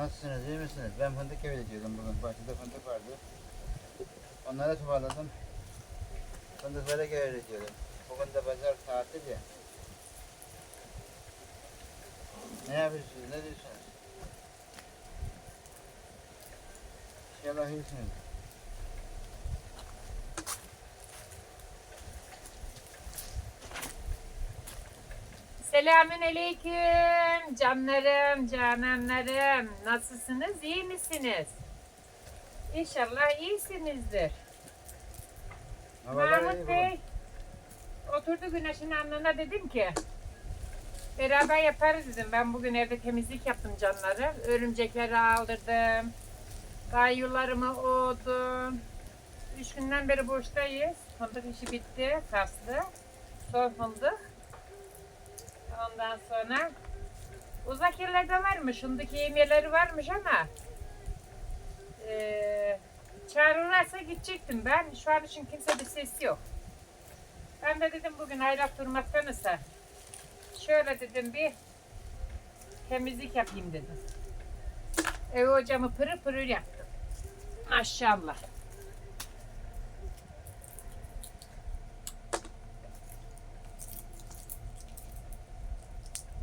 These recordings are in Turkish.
Nasılsınız, iyi misiniz? Ben fındık evileciyordum bugün. Bahçede fındık vardı. Onları toparladım. Fındıklara gevireciyordum. Bugün de pazar tatil ya. Ne yapıyorsunuz, ne diyorsunuz? İnşallah iyisiniz. Selamün aleyküm canlarım, cananlarım. Nasılsınız, iyi misiniz? İnşallah iyisinizdir. Havalar Mahmut. Bey oturdu güneşin alnına dedim ki beraber yaparız dedim. Ben bugün evde temizlik yaptım canları. Örümcekleri aldırdım. Kayyularımı oğdum. Üç günden beri boştayız. Fındık işi bitti. Kaslı. Son fındık. Ondan sonra uzak yerlerde varmış. Fındık yemeleri varmış ama eee çağırırlarsa gidecektim ben. Şu an için kimse bir ses yok. Ben de dedim bugün aylak durmaktansa şöyle dedim bir temizlik yapayım dedim. Ev ocağımı pırır pırır yaptım. Maşallah.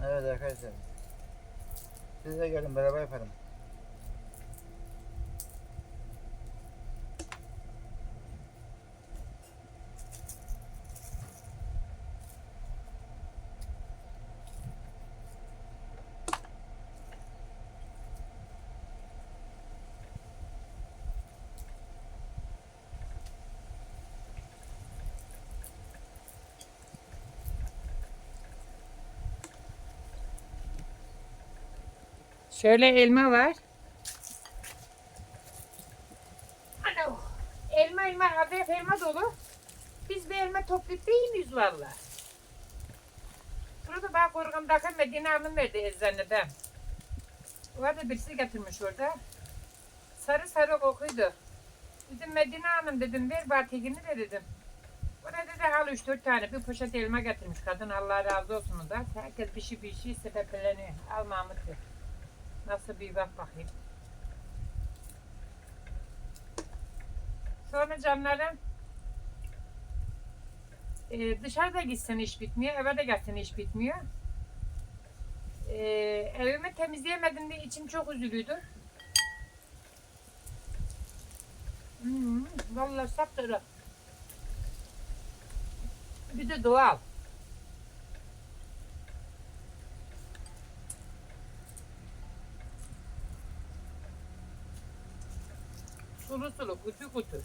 Evet arkadaşlar. Siz de gelin beraber yapalım. Şöyle elma var. Ano, elma elma hafif elma dolu. Biz bir elma toplayıp da yemiyoruz valla. Burada bak Organ'daki Medine Hanım verdi eczaneden. O da birisi getirmiş orada. Sarı sarı kokuydu. Dedim Medine Hanım dedim ver batekini de dedim. Da dedi al üç dört tane bir poşet elma getirmiş kadın Allah razı olsun da. Herkes bir şey bir şey sebepleniyor. Al Mahmut. Nasıl bir bak bakayım. Sonra canlarım e, dışarıda gitsen iş bitmiyor, eve de gelsen iş bitmiyor. E, evimi temizleyemedim diye içim çok üzülüyordu. Hmm, vallahi saptırı. Bir de doğal. Sulu sulu, kutu kutu.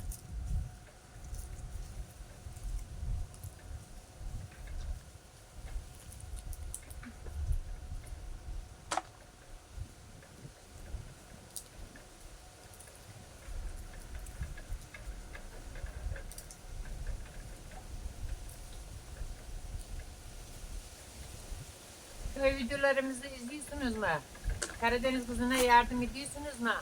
Köy videolarımızı izliyorsunuz mu? Karadeniz kızına yardım ediyorsunuz mu?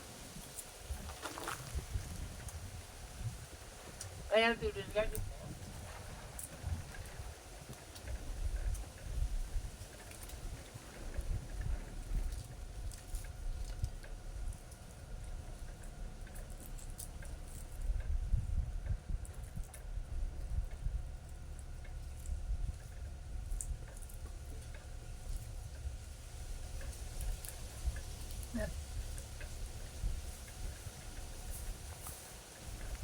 Ayar bir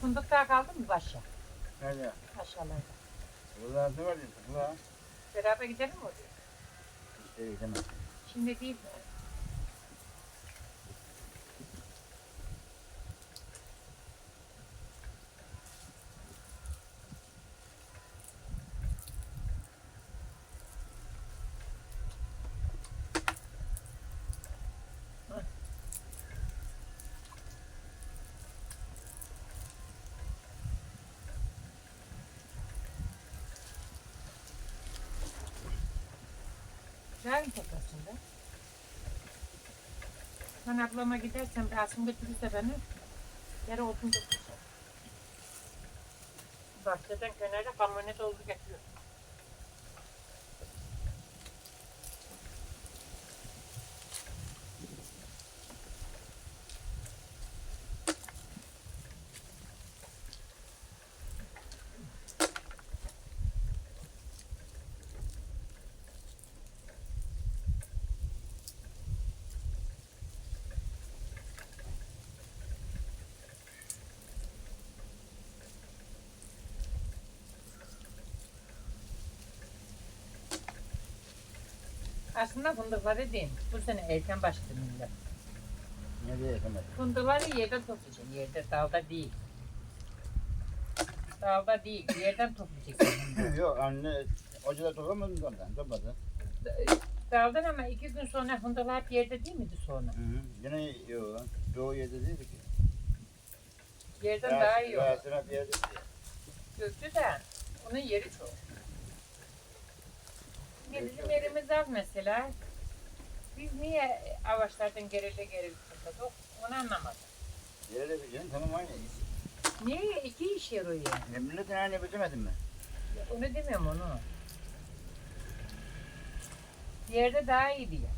rüzgar gitti. Fındık daha kaldı mı başa? Nerede? Aşağılarda. Buralar ne var? Buralar. Beraber gidelim mi oraya? İşte gidemez. Şimdi değil mi? Toplasın be? Ben ablama gidersem Rasim götürürse beni yere odun götüreceğim. Bahçeden kenara kamyonet oldu getiriyor. Aslında fındıkları değil. Bu sene erken başladı millet. Ne diye yapamadım. Fındıkları yerden toplayacaksın. Yerde, dalda değil. Dalda değil, yerden toplayacaksın. fındığı. Yok anne ocada toplamadın da ondan. Topladı. Daldan ama iki gün sonra fındıklar hep yerde değil miydi sonra? Hı hı. Yine yok. Çoğu yerde değildi ki. Yerden daha iyi olur. Rahatsına bir yerde. Göktü de onun yeri çok. Ne bizim yerimiz az mesela. Biz niye avaçlardan gerilde gerilde topladık? Onu anlamadım. Yere de bir canım tamam aynı. Niye iki iş yer o yani? Ne milletin haline bitirmedin mi? Onu demiyorum onu. Yerde daha iyi diye.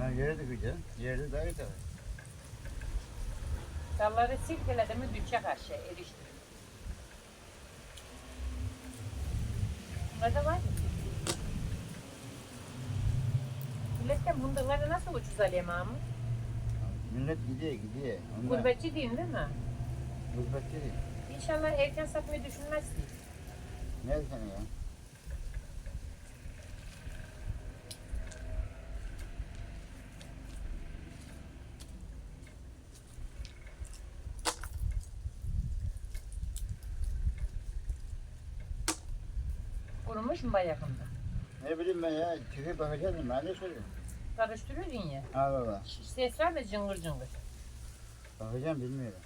Ya yere dökeceksin. Yerde daha iyi tabii. Dalları silkeledi mi düşecek aşağı eriştirir. Bunlar da var mı? Milletten bundaları nasıl ucuz alayım ama? Millet gidiyor gidiyor. Ondan. Gurbetçi değil değil mi? Gurbetçi değil. İnşallah erken satmayı düşünmezsin. Ne sen ya? Kurumuş mu bayakında? Ne bileyim ben ya. Çıkıp bakacağım ben ne söyleyeyim. Karıştırıyorsun ya. Allah Allah. Ses var mı cıngır cıngır? Bakacağım bilmiyorum.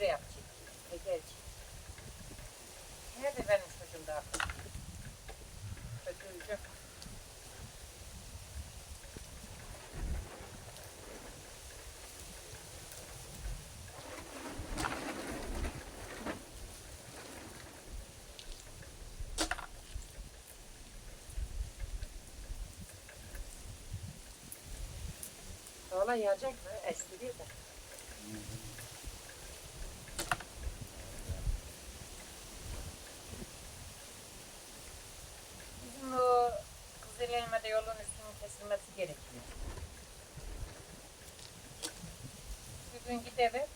Gübre yapacak. Ekerci. Nerede benim çocuğum daha? Kötüydü. Valla yağacak mı? Estiriyor da. Bizim o Kızıl Elma'da yolun üstünün kesilmesi gerekiyor. Bir gün gidelim.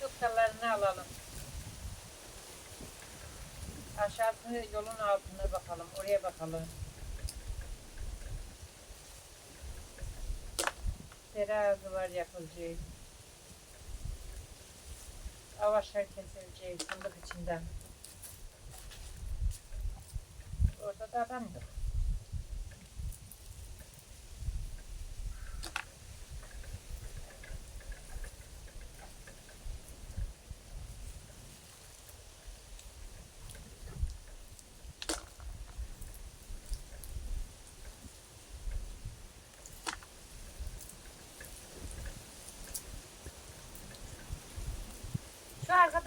Soktalarını alalım. Aşağısı yolun altına bakalım. Oraya bakalım. Terazi var yapılacak. Avaçlar kesilecek fındık içinden. Orada da adam yok.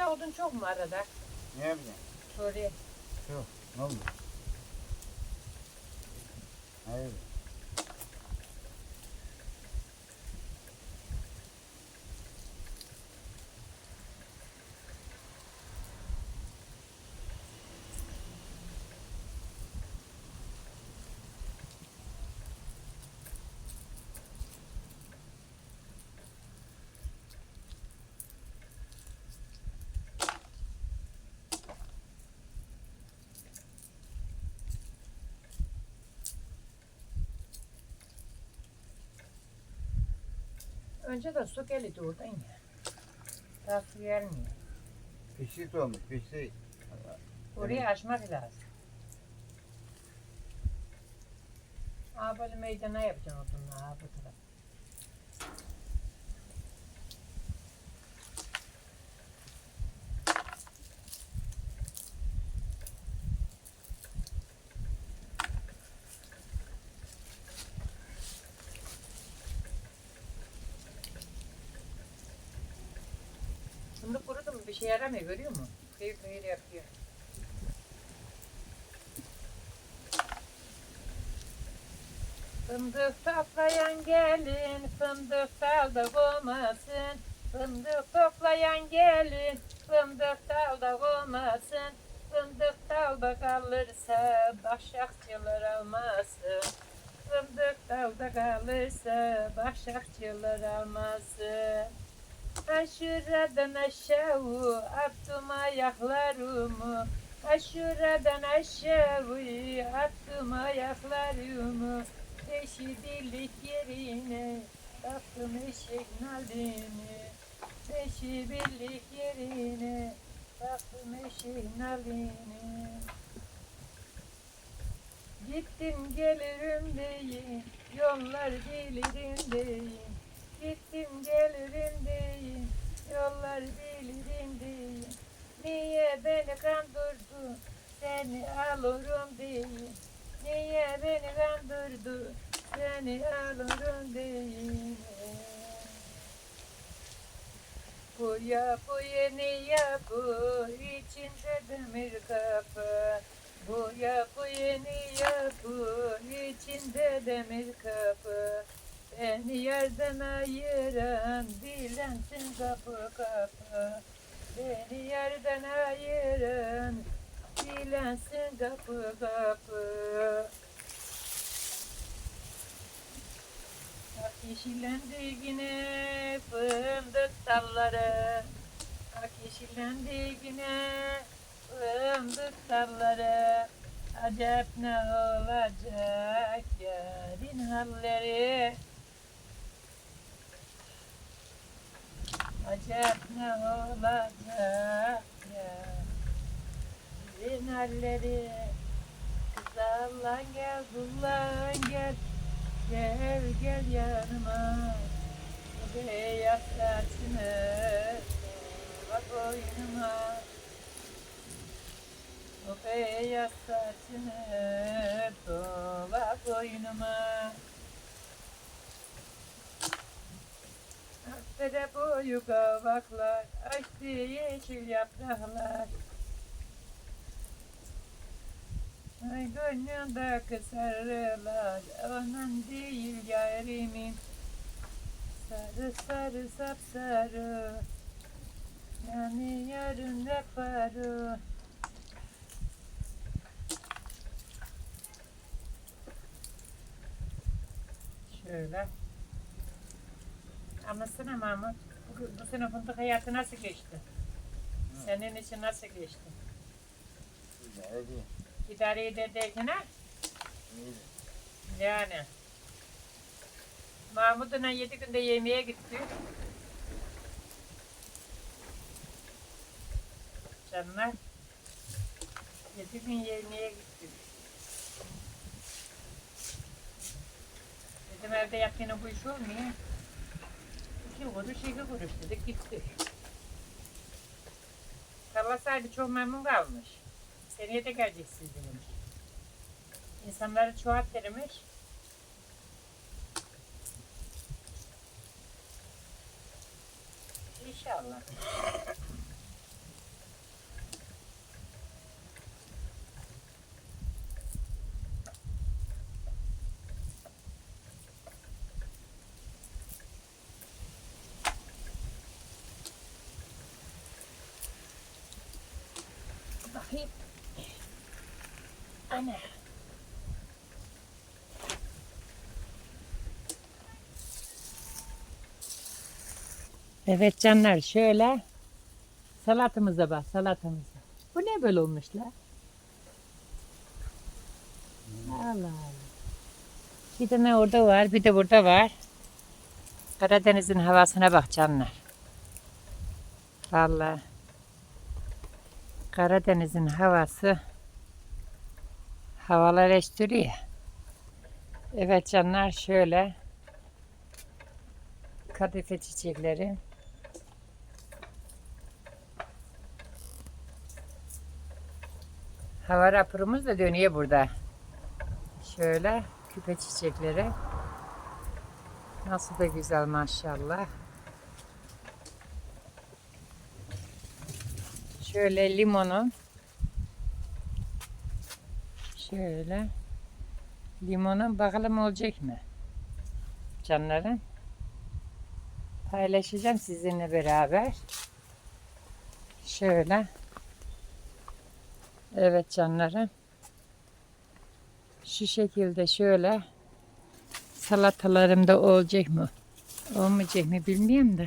Arkada odun çok mu arada? Ne yapacaksın? Soruyor. Yok. Ne oldu? Hayır. Önce de su geldi oradan ya. Daha su gelmiyor. Pislik olmuş pislik. Orayı açmak lazım. Aa böyle meydana yapacaksın odunla ha bu taraf. Fındık kurudu mu bir şey yaramıyor görüyor musun? Kıyır kıyır yapıyor. Fındık toplayan gelin, fındık dalda olmasın. Fındık toplayan gelin, fındık dalda olmasın. Fındık dalda kalırsa başakçılar almasın. Fındık dalda kalırsa başakçılar almasın. Aşuradan aşağı attım ayaklarımı. Aşuradan aşağı attım ayaklarımı. Beşi birlik yerine taktım eşek nalini. Beşi birlik yerine taktım eşek nalini. Gittim gelirim deyin, yollar bilirim deyin. Gittim gelirim deyin, yollar bilirim deyin. Niye beni kandırdı, seni alırım deyin. Niye beni kandırdı, seni alırım deyin. Bu yapı yeni yapı, içinde demir kapı. Bu yapı yeni yapı, içinde demir kapı. Beni yerden ayıran bilensin kapı kapı. Beni yerden ayıran bilensin kapı kapı. Bak yeşillendi yine fındık dalları. Bak yeşillendi yine fındık dalları. Acep ne olacak yarın halleri. Acep ne olacak yarın halleri. Kız Allah gel kullan gel. Gel gel yanıma beyaz saçını Bak boynuma O beyaz saçını Dola boynuma Akdere boyu kavaklar Açtı yeşil yapraklar. Ay gönlümdeki sarılar Onun değil yarimin. Sarı sarı sapsarı Yani yarın yaparı? Şöyle Anlatsana Mahmut bu, bu sene fındık hayatı nasıl geçti? Senin için nasıl geçti? Değil. İdare ederken ha? Yani. Mahmut'la yedi günde yemeğe gitti. Canlar. Yedi gün yemeğe gitti. Dedim evde yaptığına bu iş olmuyor. İki kuruş, iki kuruş dedik gitti. Kallasaydı çok memnun kalmış. Seneye de geleceksiniz demiş. İnsanları çoğalt demiş. İnşallah. Bakayım. Ana. Evet canlar şöyle salatamıza bak salatamıza. Bu ne böyle olmuş la? Allah Allah. Bir tane orada var bir de burada var. Karadeniz'in havasına bak canlar. Vallahi. Karadeniz'in havası havalar estiriyor. Evet canlar şöyle kadife çiçekleri. Hava raporumuz da dönüyor burada. Şöyle küpe çiçekleri. Nasıl da güzel maşallah. Şöyle limonu. Şöyle. Limonun bakalım olacak mı? Canlarım. Paylaşacağım sizinle beraber. Şöyle. Evet canlarım. Şu şekilde şöyle salatalarım da olacak mı? Olmayacak mı bilmiyorum da.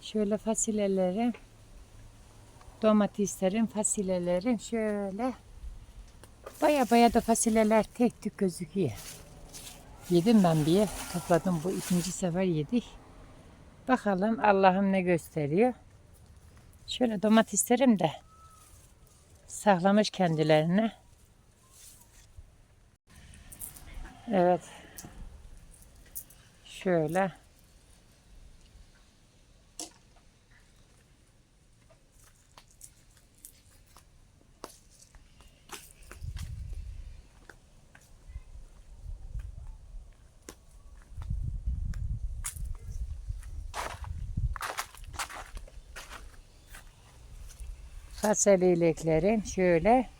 Şöyle fasulyelerim, domateslerim, fasulyelerim şöyle baya baya da fasulyeler tek tük gözüküyor. Yedim ben bir topladım bu ikinci sefer yedik. Bakalım Allah'ım ne gösteriyor. Şöyle domateslerim de saklamış kendilerine. Evet. Şöyle. Fasulyeleklerim şöyle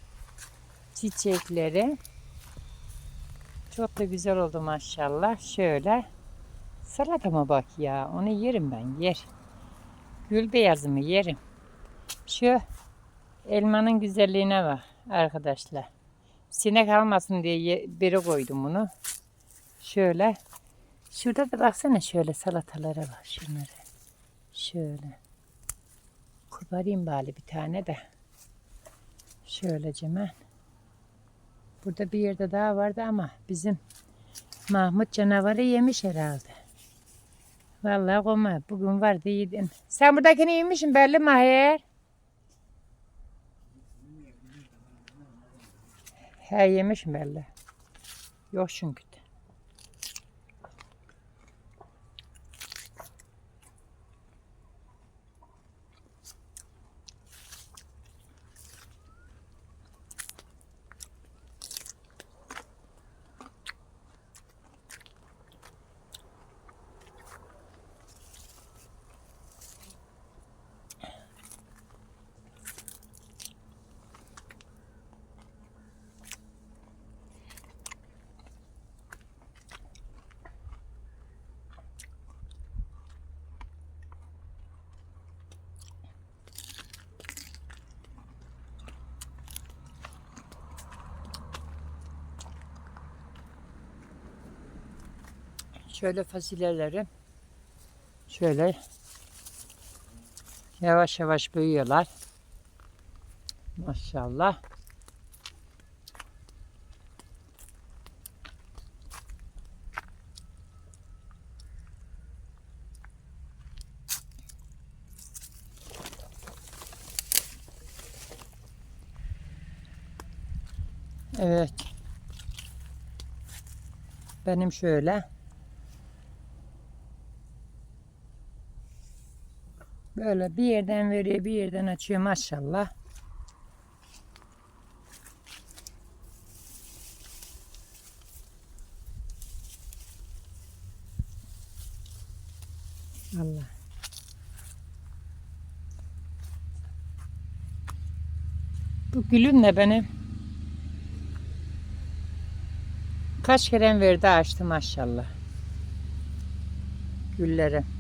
çiçekleri çok da güzel oldu maşallah. Şöyle salatama bak ya onu yerim ben yer. Gül beyazımı yerim. Şu elmanın güzelliğine bak arkadaşlar. Sinek almasın diye ye- biri koydum bunu. Şöyle. Şurada da baksana şöyle salatalara bak şunları. Şöyle. Koparayım bari bir tane de. Şöylece ben. Burada bir yerde daha vardı ama bizim Mahmut canavarı yemiş herhalde. Vallahi koma bugün vardı yedim. Sen buradakini yemişsin belli Mahir. He yemişim belli. Yok çünkü. de. Şöyle fasulyeleri şöyle yavaş yavaş büyüyorlar. Maşallah. Evet. Benim şöyle Böyle bir yerden veriyor, bir yerden açıyor maşallah. Allah. Bu gülüm ne benim? Kaç kere verdi açtı maşallah. Gülleri.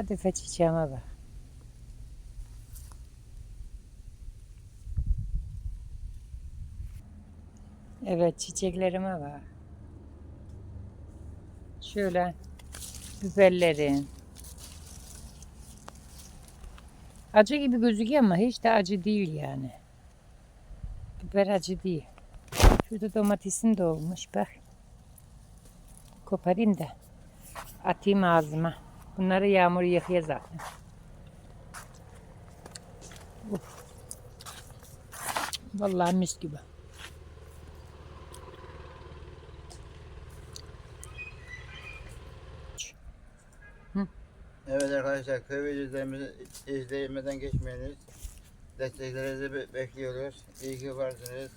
Kadife çiçeğime bak. Evet çiçeklerime bak. Şöyle biberlerin. Acı gibi gözüküyor ama hiç de acı değil yani. Biber acı değil. Şurada domatesim de olmuş bak. Koparayım da atayım ağzıma. Bunları yağmur yıkıyor zaten. Uf. Vallahi mis gibi. Evet arkadaşlar köy videolarımızı izlemeden geçmeyiniz. Desteklerinizi be- bekliyoruz. İyi ki varsınız.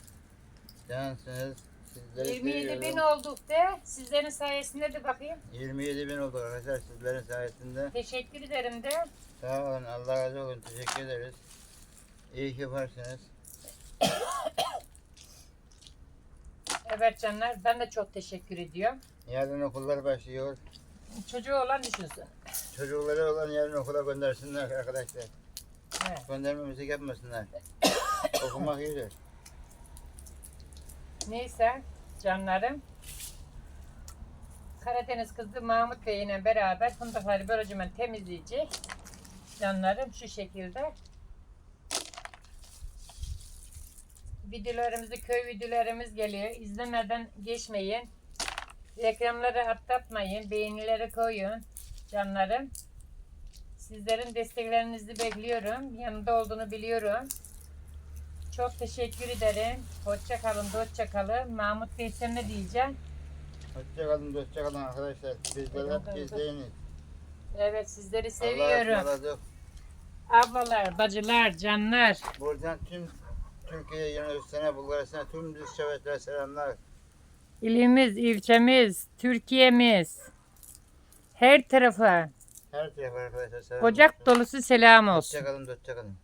Cansınız. Sizleri 27 bin seviyorum. olduk de. Sizlerin sayesinde de bakayım. 27 bin oldu arkadaşlar sizlerin sayesinde. Teşekkür ederim de. Sağ olun Allah razı olsun teşekkür ederiz. İyi ki varsınız. Evet canlar ben de çok teşekkür ediyorum. Yarın okullar başlıyor. Çocuğu olan düşünsün. Çocukları olan yarın okula göndersinler arkadaşlar. Evet. Göndermemizi yapmasınlar. Okumak iyidir. Neyse canlarım. Karadeniz kızı Mahmut Bey ile beraber fındıkları börücümen temizleyecek. Canlarım şu şekilde. Videolarımızı, köy videolarımız geliyor. İzlemeden geçmeyin. Reklamları atlatmayın. Beğenileri koyun. Canlarım. Sizlerin desteklerinizi bekliyorum. Yanında olduğunu biliyorum. Çok teşekkür ederim. Hoşça kalın, hoşça kalın. Mahmut Bey sen ne diyeceksin? Hoşçakalın, hoşçakalın arkadaşlar. Bizler hep izleyiniz. Evet sizleri seviyorum. Ablalar, bacılar, canlar. Buradan tüm Türkiye Yunanistan'a, Bulgaristan'a tüm düz çevrelere selamlar. İlimiz, ilçemiz, Türkiye'miz. Her tarafa Her tarafa arkadaşlar selam olsun. ocak dolusu selam olsun. Hoşçakalın, hoşçakalın.